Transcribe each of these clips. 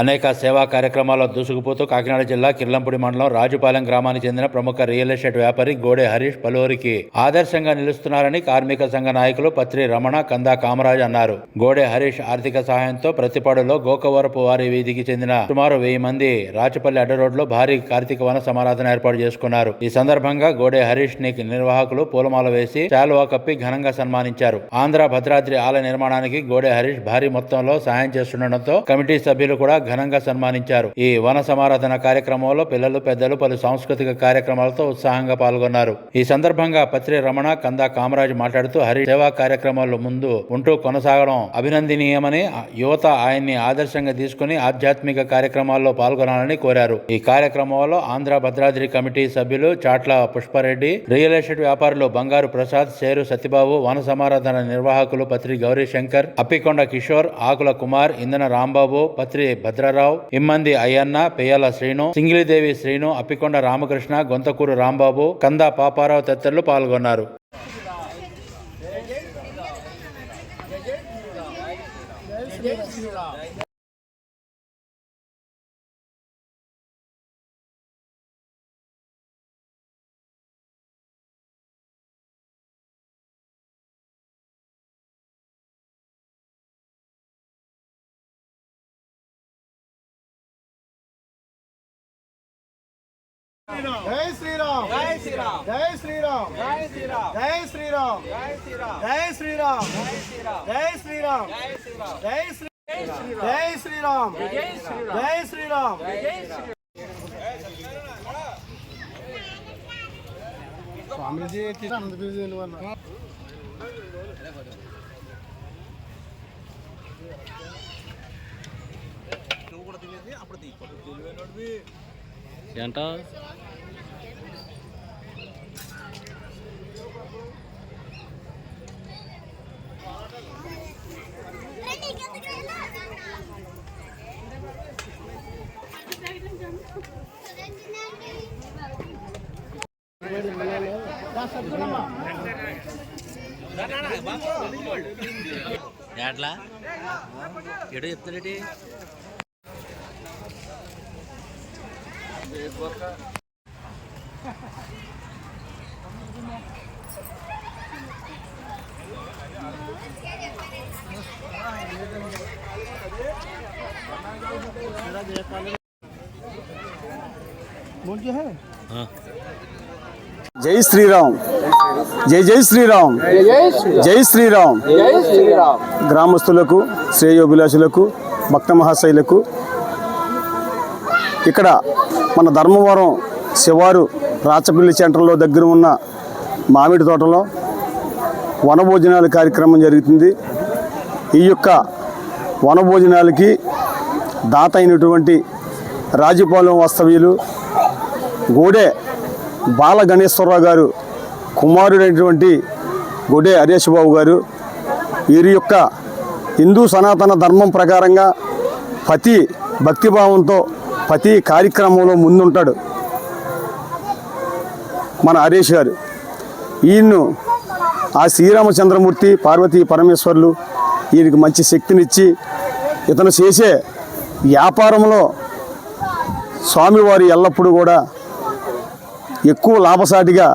అనేక సేవా కార్యక్రమాల్లో దూసుకుపోతూ కాకినాడ జిల్లా కిర్లంపూడి మండలం రాజుపాలెం గ్రామానికి చెందిన ప్రముఖ రియల్ ఎస్టేట్ వ్యాపారి గోడే హరీష్ పలువురికి ఆదర్శంగా నిలుస్తున్నారని కార్మిక సంఘ నాయకులు పత్రి రమణ కందా కామరాజ్ అన్నారు. గోడే హరీష్ ఆర్థిక సహాయంతో ప్రతిపాడులో గోకవరపు వారి వీధికి చెందిన సుమారు వెయ్యి మంది రాచపల్లి అడ్డ రోడ్లో భారీ కార్తీక వన సమారాధన ఏర్పాటు చేసుకున్నారు. ఈ సందర్భంగా గోడే హరీష్ని నిర్వాహకులు పూలమాల వేసి శాలువా కప్పి ఘనంగా సన్మానించారు. ఆంధ్ర భద్రాద్రి ఆలయ నిర్మాణానికి గోడే హరీష్ భారీ మొత్తంలో సహాయం చేస్తుండటంతో కమిటీ సభ్యులు కూడా ఘనంగా సన్మానించారు. ఈ వన సమారాధన కార్యక్రమంలో పిల్లలు పెద్దలు పలు సాంస్కృతిక కార్యక్రమాలతో ఉత్సాహంగా పాల్గొన్నారు. ఈ సందర్భంగా పత్రి రమణ కందా కామరాజ్ మాట్లాడుతూ హరి సేవా కార్యక్రమాల్లో ముందు ఉంటూ కొనసాగడం అభినందనీయమని యువత ఆయన్ని ఆదర్శంగా తీసుకుని ఆధ్యాత్మిక కార్యక్రమాల్లో పాల్గొనాలని కోరారు. ఈ కార్యక్రమంలో ఆంధ్ర భద్రాద్రి కమిటీ సభ్యులు చాట్ల పుష్పారెడ్డి రియల్ ఎస్టేట్ వ్యాపారులు బంగారు ప్రసాద్ సేరు సత్యబాబు వన సమారాధన నిర్వాహకులు పత్రి గౌరీ శంకర్ అప్పికొండ కిషోర్ ఆకుల కుమార్ ఇంధన రాంబాబు పత్రి భద్రరావు ఇమ్మంది అయ్యన్న పెయ్యాల శ్రీను సింగిలిదేవి శ్రీను అప్పికొండ రామకృష్ణ గొంతకూరు రాంబాబు కందా పాపారావు తదితరులు పాల్గొన్నారు. జై శ్రీరామ్ జై శ్రీరామ్ జై శ్రీరామ్ జై శ్రీరామ్ జై శ్రీరామ్ జై శ్రీరామ్ జై శ్రీరామ్ జై శ్రీరామ్ జై శ్రీరామ్ జై శ్రీరామ్ స్వామీజీ బిజీ ఎందువల్ల ఎంత ఎట్లా ఎడో చెప్తున్నాడు मुझे है జై శ్రీరామ్ జై జై శ్రీరామ్ జై శ్రీరామ్ జై శ్రీరామ్ గ్రామస్తులకు శ్రేయోభిలాషులకు భక్త మహాశైలకు ఇక్కడ మన ధర్మవరం శివారు రాచపల్లి సెంటర్లో దగ్గర ఉన్న మామిడి తోటలో వనభోజనాల కార్యక్రమం జరుగుతుంది. ఈ యొక్క వనభోజనాలకి దాత అయినటువంటి రాజపాలెం వాస్తవ్యులు గోడే బాల గణేశ్వరరావు గారు కుమారుడైనటువంటి గొడే హరేష్ బాబు గారు వీరి యొక్క హిందూ సనాతన ధర్మం ప్రకారంగా ప్రతి భక్తిభావంతో ప్రతి కార్యక్రమంలో ముందుంటాడు మన హరీష్ గారు. ఈయన్ను ఆ శ్రీరామచంద్రమూర్తి పార్వతీ పరమేశ్వర్లు ఈయనకి మంచి శక్తినిచ్చి ఇతను చేసే వ్యాపారంలో స్వామివారి ఎల్లప్పుడూ కూడా ఎక్కువ లాభసాటిగా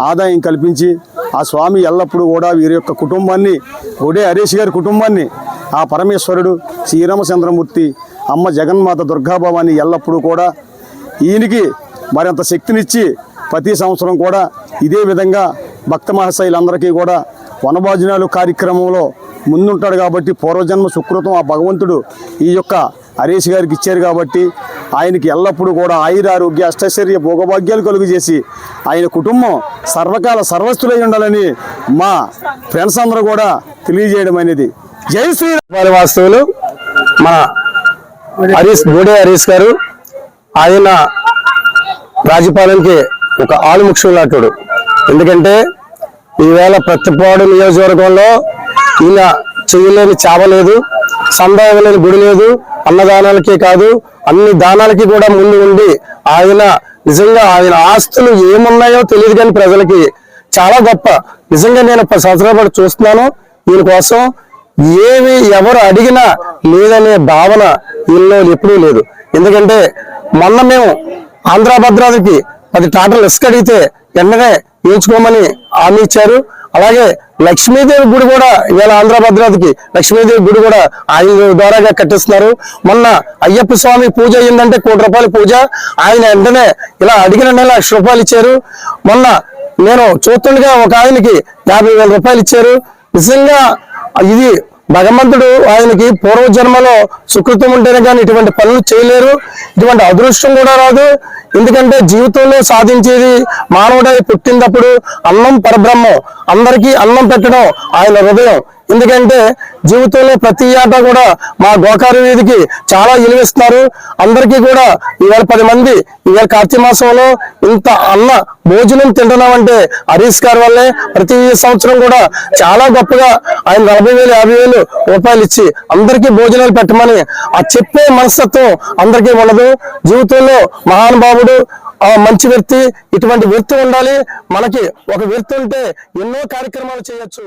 ఆదాయం కల్పించి ఆ స్వామి ఎల్లప్పుడూ కూడా వీరి యొక్క కుటుంబాన్ని ఒడే హరీష్ గారి కుటుంబాన్ని ఆ పరమేశ్వరుడు శ్రీరామచంద్రమూర్తి అమ్మ జగన్మాత దుర్గాభవాని ఎల్లప్పుడూ కూడా ఈయనకి మరింత శక్తినిచ్చి ప్రతి సంవత్సరం కూడా ఇదే విధంగా భక్త మహాశైలందరికీ కూడా వనభోజనాలు కార్యక్రమంలో ముందుంటాడు కాబట్టి పూర్వజన్మ సుకృతం ఆ భగవంతుడు ఈ యొక్క హరీష్ గారికి ఇచ్చారు కాబట్టి ఆయనకి ఎల్లప్పుడూ కూడా ఆయురారోగ్య అష్టైశ్వర్య భోగభాగ్యాలు కలుగు చేసి ఆయన కుటుంబం సర్వకాల సర్వస్థులై ఉండాలని మా ఫ్రెండ్స్ అందరూ కూడా తెలియజేయడం అనేది. జై శ్రీరామ్. వాస్తవులు మన హరీష్ గోడే హరీష్ గారు ఆయన రాజపాలెంకి ఒక ఆలుముక్షం లాంటాడు ఎందుకంటే ఈవేళ ప్రతిపాడు నియోజకవర్గంలో ఈయన చేయలేని చావ లేదు సందా గుడి లేదు అన్నదానాలకే కాదు అన్ని దానాలకి కూడా ముందు ఉండి ఆయన నిజంగా ఆయన ఆస్తులు ఏమున్నాయో తెలియదు కానీ ప్రజలకి చాలా గొప్ప. నిజంగా నేను పది సంవత్సరాల పాటు చూస్తున్నాను దీనికోసం కోసం ఏమి ఎవరు అడిగినా లేదనే భావన వీళ్ళలో ఎప్పుడూ లేదు. ఎందుకంటే మొన్న మేము ఆంధ్ర భద్రాద్రికి పది టాటలు ఇసుక అడిగితే వెంటనే వేయించుకోమని హామీ ఇచ్చారు. అలాగే లక్ష్మీదేవి గుడి కూడా ఇవాళ ఆంధ్ర భద్రాద్రికి లక్ష్మీదేవి గుడి కూడా ఆయన ద్వారాగా కట్టిస్తున్నారు. మొన్న అయ్యప్ప స్వామి పూజ అయ్యిందంటే కోటి రూపాయల పూజ. ఆయన వెంటనే ఇలా అడిగిన నెల లక్ష రూపాయలు ఇచ్చారు. మొన్న నేను చూస్తుండగా ఒక ఆయనకి యాభై వేల రూపాయలు ఇచ్చారు. నిజంగా ఇది భగవంతుడు ఆయనకి పూర్వజన్మలో సుకృతం ఉంటేనే కానీ ఇటువంటి పనులు చేయలేరు. ఇటువంటి అదృష్టం కూడా రాదు. ఎందుకంటే జీవితంలో సాధించేది మానవుడై పుట్టినప్పుడు అన్నం పరబ్రహ్మం. అందరికీ అన్నం పెట్టడం ఆయన హృదయం. ఎందుకంటే జీవితంలో ప్రతి ఆట కూడా మా గోకారు వీధికి చాలా విలువిస్తున్నారు అందరికీ కూడా ఇవాళ పది మంది ఇవాళ కార్తీక మాసంలో ఇంత అన్న భోజనం తింటున్నామంటే హరీష్ గారి వల్లే ప్రతి సంవత్సరం కూడా చాలా గొప్పగా ఆయన నలభై వేలు యాభై వేలు రూపాయలు ఇచ్చి అందరికీ భోజనాలు పెట్టమని ఆ చెప్పే మనస్తత్వం అందరికీ ఉండదు. జీవితంలో మహానుభావుడు ఆ మంచి వ్యక్తి ఇటువంటి వ్యక్తి ఉండాలి. మనకి ఒక వ్యక్తి ఉంటే ఎన్నో కార్యక్రమాలు చేయొచ్చు.